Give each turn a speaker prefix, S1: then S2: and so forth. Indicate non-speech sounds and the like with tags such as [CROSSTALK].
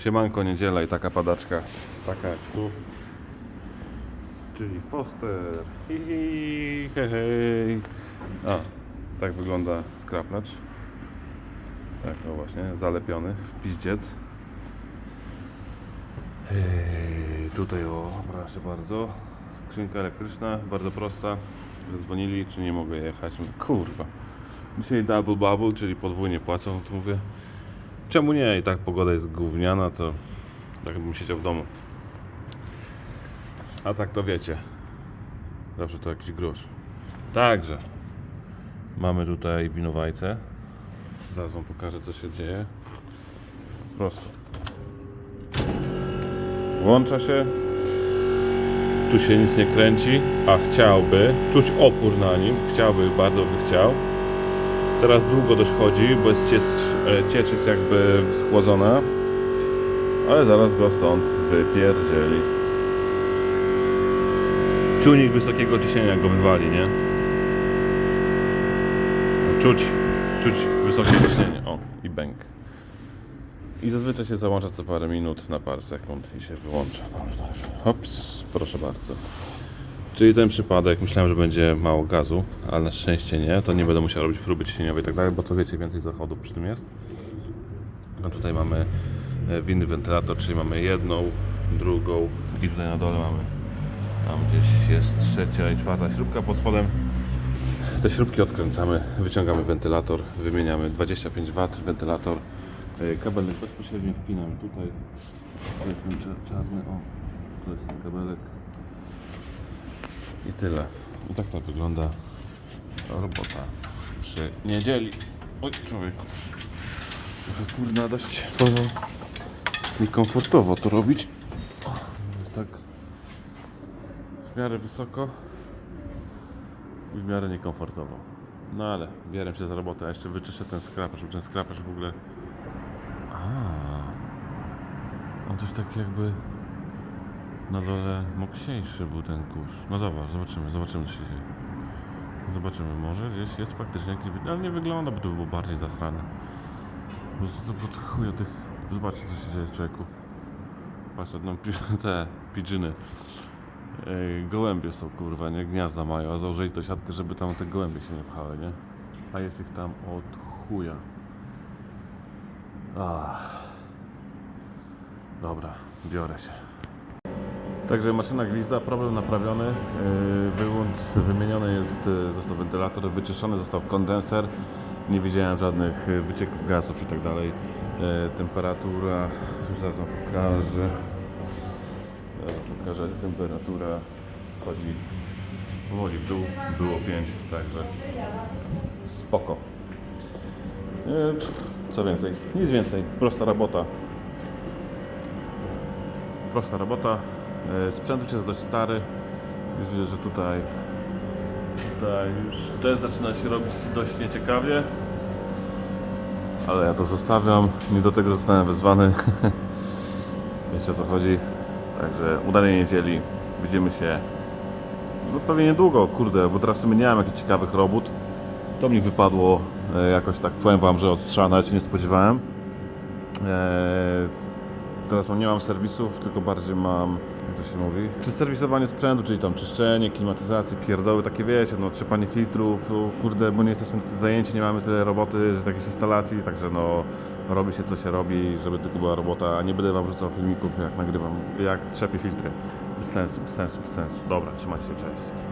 S1: Siemanko, niedziela i taka padaczka. Taka jak tu. Czyli Foster. Hi, hi, hej, hej. A, tak wygląda skraplecz. Tak, o właśnie, zalepiony piździec. Hej, tutaj o, proszę bardzo. Skrzynka elektryczna, bardzo prosta. Zadzwonili, czy nie mogę jechać. Kurwa. Dzisiaj double bubble, czyli podwójnie płacą, to mówię. Czemu nie? I tak pogoda jest gówniana, to tak bym siedział w domu. A tak to wiecie. Zawsze to jakiś grosz. Także mamy tutaj winowajcę. Zaraz wam pokażę co się dzieje. Prosto. Włącza się. Tu się nic nie kręci, a chciałby. Czuć opór na nim. Chciałby, bardzo by chciał. Teraz długo dość chodzi, bo jest ciecz, e, ciecz jest jakby schłodzona. Ale zaraz go stąd wypierdzieli. Czujnik wysokiego ciśnienia go wywali, nie? Czuć, czuć wysokie ciśnienie. O, i bęk. I zazwyczaj się załącza co parę minut na parę sekund i się wyłącza. Hops, proszę bardzo. Czyli ten przypadek, myślałem, że będzie mało gazu, ale na szczęście nie. To nie będę musiał robić próby ciśnieniowej i tak dalej, bo to wiecie, więcej zachodu przy tym jest. No tutaj mamy e, winny wentylator, czyli mamy jedną, drugą i tutaj na dole mamy tam gdzieś jest trzecia i czwarta śrubka pod spodem. Te śrubki odkręcamy, wyciągamy wentylator, wymieniamy 25 W wentylator. E, Kabelek bezpośrednio wpinam tutaj. To jest ten cza- czarny, o, to jest ten kabelek. I tyle. I tak to wygląda robota przy niedzieli. Oj, człowieku. Trochę kurna dość powiem, niekomfortowo to robić. Jest tak w miarę wysoko i w miarę niekomfortowo. No ale bieram się za robotę, a jeszcze wyczyszczę ten skrapacz, bo ten skrapacz w ogóle... A, on coś tak jakby na dole mocniejszy był ten kurz. No zobacz, zobaczymy, zobaczymy co się dzieje. Zobaczymy, może gdzieś jest faktycznie jakiś... Ale nie wygląda, to było bardziej zasrane. Bo to pod tych... Zobaczcie co się dzieje człowieku. Patrz, no pi- [LAUGHS] te pidżyny. Gołębie są kurwa, nie? Gniazda mają, a założyli to siatkę, żeby tam te gołębie się nie pchały, nie? A jest ich tam od chuja. Ach. Dobra, biorę się. Także maszyna gwizda, problem naprawiony, yy, wyłącz, wymieniony jest, yy, został wentylator, wyczyszczony został kondenser, nie widziałem żadnych yy, wycieków gazów i tak dalej. Temperatura, już zaraz pokażę, pokażę, temperatura schodzi powoli w dół, było 5, także spoko. Co więcej, nic więcej, prosta robota, prosta robota. E, Sprzęt już jest dość stary. Już widzę, że tutaj, tutaj już też zaczyna się robić dość nieciekawie. Ale ja to zostawiam. Nie do tego zostałem wezwany. [LAUGHS] Wiecie o co chodzi. Także udanej niedzieli. Widzimy się no pewnie niedługo, kurde, bo teraz sobie nie mam jakichś ciekawych robót. To mi wypadło e, jakoś tak, powiem wam, że odstrzane, się nie spodziewałem. Eee, Teraz mam, nie mam serwisów, tylko bardziej mam, jak to się mówi, czy serwisowanie sprzętu, czyli tam czyszczenie, klimatyzację, pierdoły, takie wiecie, no trzepanie filtrów, no, kurde, bo nie jesteśmy zajęci, nie mamy tyle roboty, że jakiejś instalacji, także no robi się co się robi, żeby tylko była robota, a nie będę wam wrzucał filmików jak nagrywam, jak trzepię filtry. Bez sensu, bez sensu, bez sensu. Dobra, trzymajcie się, cześć.